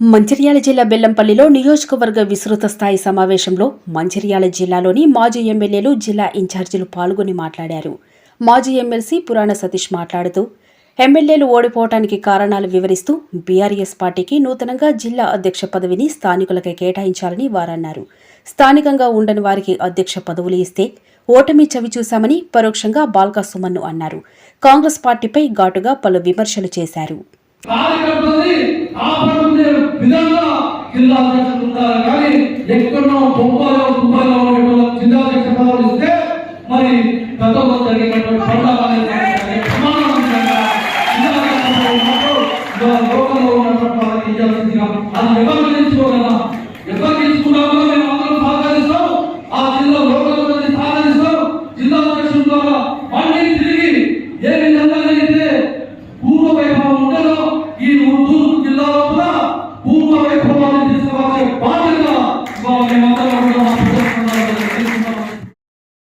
మంచిర్యాల జిల్లా బెల్లంపల్లిలో నియోజకవర్గ విస్తృత స్థాయి సమావేశంలో మంచిర్యాల జిల్లాలోని మాజీ ఎమ్మెల్యేలు జిల్లా ఇన్ఛార్జీలు పాల్గొని మాట్లాడారు. మాజీ ఎమ్మెల్సీ పురాణ సతీష్ మాట్లాడుతూ ఎమ్మెల్యేలు ఓడిపోవటానికి కారణాలు వివరిస్తూ బీఆర్ఎస్ పార్టీకి నూతనంగా జిల్లా అధ్యక్ష పదవిని స్థానికులకే కేటాయించాలని వారన్నారు. స్థానికంగా ఉండని వారికి అధ్యక్ష పదవులు ఇస్తే ఓటమి చవి చూశామని పరోక్షంగా బాల్కా సుమన్ను అన్నారు. కాంగ్రెస్ పార్టీపై ఘాటుగా పలు విమర్శలు చేశారు. జిల్లా అధ్యక్షులు ఉండాలి కానీ ఎక్కడో బొమ్మలో దుబాయ్లో ఉన్నటువంటి జిల్లా అధ్యక్ష పదవులు ఇస్తే మరి గతంలో జరిగినటువంటి పండుగ లోకంలో ఉన్నటువంటి వాళ్ళకి ఇవ్వాల్సిందిగా అది ఎవరు తెలుసుకోగలరా ఎవరు பாய்